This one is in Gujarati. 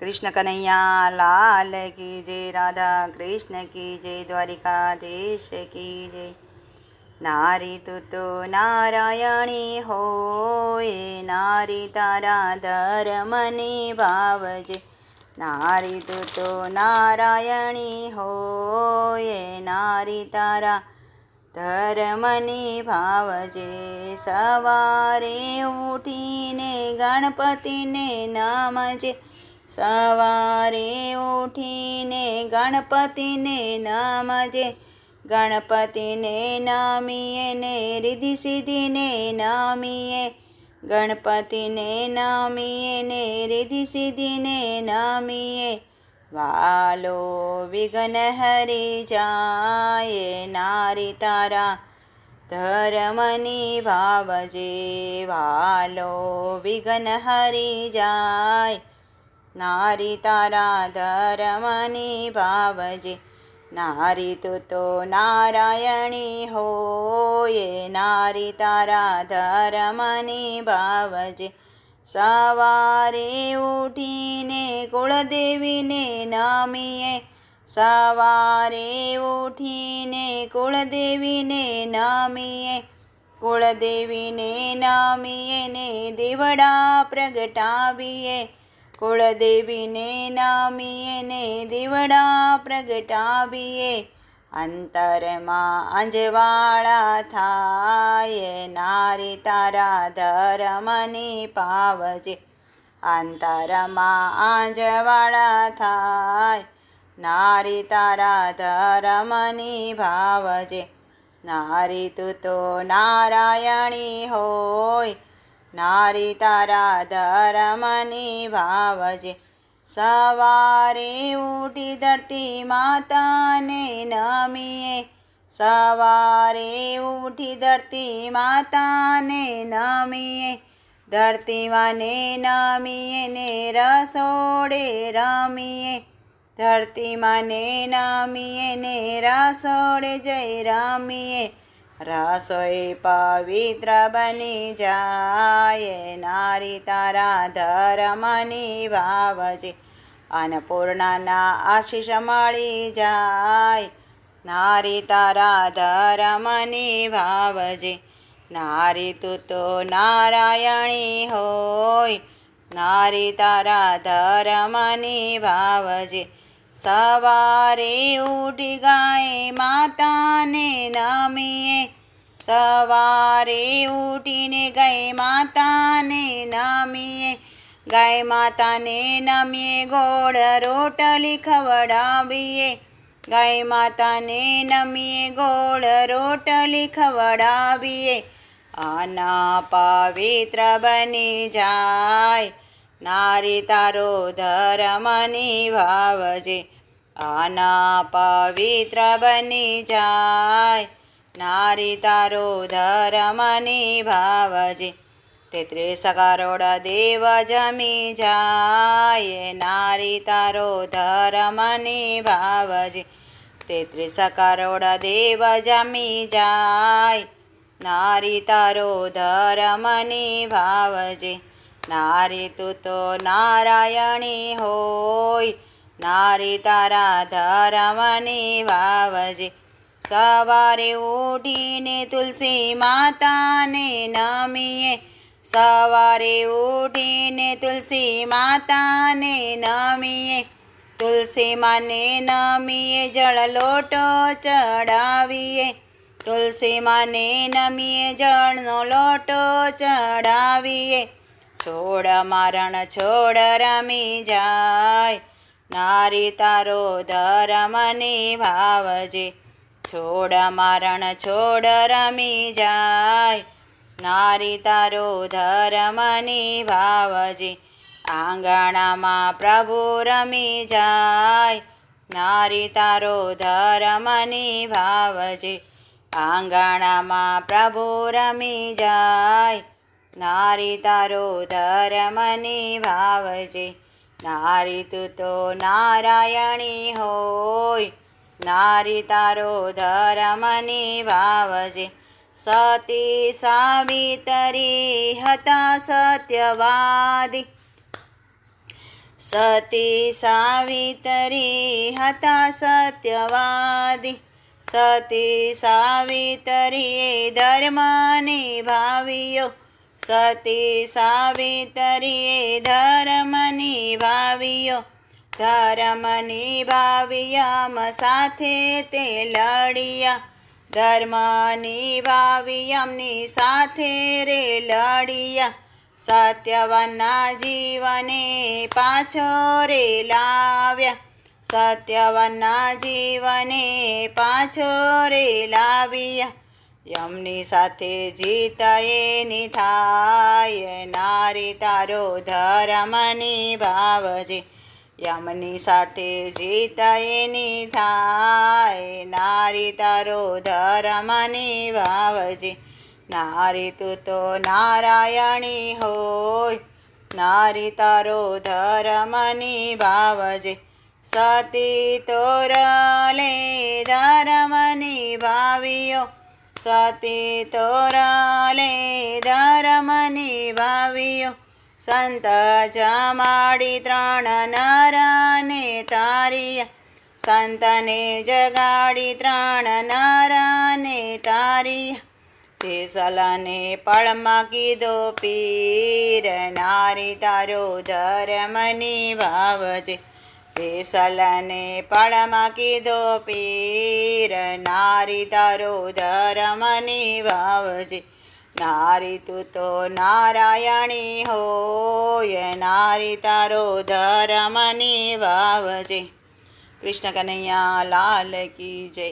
કૃષ્ણ કનૈયા, લાલ કી જય, રાધા કૃષ્ણ કી જય, દ્વારિકાધીશ કી જય. નારી તું તો નારાયણી હોય, નારી તારા ધર્મની ભાવજે નારી તું તો નારાયણી હોય, નારી તારા ધર્મની ભાવજે સવારે ઉઠીને ગણપતિને નમજે સવારે ઉઠીને ગણપતિને નમજે. ગણપતિને નામીએ ને રિધિ સિદ્ધિને નામીએ. ગણપતિને નામીએ ને રિધિ સિદ્ધિને નામીએ. વાલો વિઘ્ન હરી જાય નારી તારા. ધર્મની ભાવજે વાલો વિઘ્ન હરી જાય નારી તારા ધર્મની ભાવજે નારી તું તો નારાયણી હોય નારી તારા ધર્મની ભાવજે સવારે ઉઠીને કુળદેવીને નમીએ સવારે ઉઠીને કુળદેવીને નમીએ કુળદેવીને નમીએ ને દીવડા પ્રગટાવીએ કુળદેવીને નમીએ ને દીવડા પ્રગટાવીએ અંતરમાં અંજવાળા થાય નારી તારા ધર્મની પાવજે અંતરમાં આંજવાળા થાય નારી તારા ધર્મની ભાવજે નારી તું તો નારાયણી હોય નારી તારા ધરમની ભાવજે સવારે ઉઠી ધરતી માતાને નમીએ. સવારે ઉઠી ધરતી માતાને નમીએ. ધરતી માને નમીએ ને રસોડે રમીએ. ધરતીમાંને નમીએ ને રસોડે જય રમીએ. રસોઈ પવિત્ર બની જાય, નારી તારા ધર્મની ભાવજે અન્નપૂર્ણાના આશીષ મળી જાય, નારી તારા ધર્મની ભાવજે નારી તું તો નારાયણી હોય, નારી તારા ધર્મની ભાવજે સવારે ઉઠી ગાય માતાને નમીએ. સવારે ઉઠીને ગઈ માતાને નમીએ. ગાય માતાને નમીએ, ગોળ રોટલી ખવડાવીએ ગાય માતાને નમીએ, ગોળ રોટલી ખવડાવીએ આના પવિત્ર બની જાય. નારી તારો ધર્મની ભાવજે આના પવિત્ર બની જાય. નારી તારો ધર્મની ભાવજે તેત્રીસ કરોડ દેવ જમી જાય. નારી તારો ધર્મની ભાવજે તેત્રીસ કરોડ દેવ જમી જાય. નારી તારો ધર્મની ભાવજે નારી તું તો નારાયણી હોય. નારી તારા ધર્મની વાવજે. સવારે ઉઠીને તુલસી માતાને નમીએ. સવારે ઉઠીને તુલસી માતાને નમીએ. તુલસી માને નમીએ, જળ લોટો ચડાવીએ. તુલસી માને નમીએ, જળનો લોટો ચડાવીએ. છોડ મારણ છોડ રમી જાય. નારી તારો ધરમની ભાવજે છોડ મારણ છોડ રમી જાય. નારી તારો ધરમની ભાવજે આંગણામાં પ્રભુ રમી જાય. નારી તારો ધરમની ભાવજે આંગણામાં પ્રભુ રમી જાય. નારી તારો ધર્મની ભાવજે નારી તું તો નારાયણી હોય. નારી તારો ધર્મની ભાવજે સતી સાવિતરી હતા સત્યવાદી. સતી સાવિતરી હતા સત્યવાદી. સતી સાવિતરી ધર્મ નિભાવ્યો. સતી સાવિત્રીએ ધર્મ નિભાવ્યો ધર્મ નિભાવ્યમ સાથે તે લડિયા. ધર્મ નિભાવ્યમની સાથે રે લડિયા. સત્યવનના જીવને પાછો રે લાવ્યા. સત્યવનના જીવને પાછો રે લાવ્યા. યમની સાથે જીતા એની થાય નારી તારો ધરમની ભાવજે યમની સાથે જીતા એની થાય નારી તારો ધરમની ભાવજે નારી તું તો નારાયણી હોય, નારી તારો ધરમની ભાવજે સતી તોરલે ધરમની નિભાવ્યો સતી તોરાલે ધર્મ નિભાવ્યો સંત જમાડી ત્રણ નરને તારિયા સંતને જગાડી ત્રણ નરને તારિયા જેસલને પળમાં કીધો, પીર નારી તારો ધર્મ નિભાવજે જેસલને પળમાં કીધો, પીર નારી તારો ધરમની વાવજે નારી તું તો નારાયણી હોય, નારી તારો ધરમની વાવજે કૃષ્ણ કનૈયા લાલ કી જય.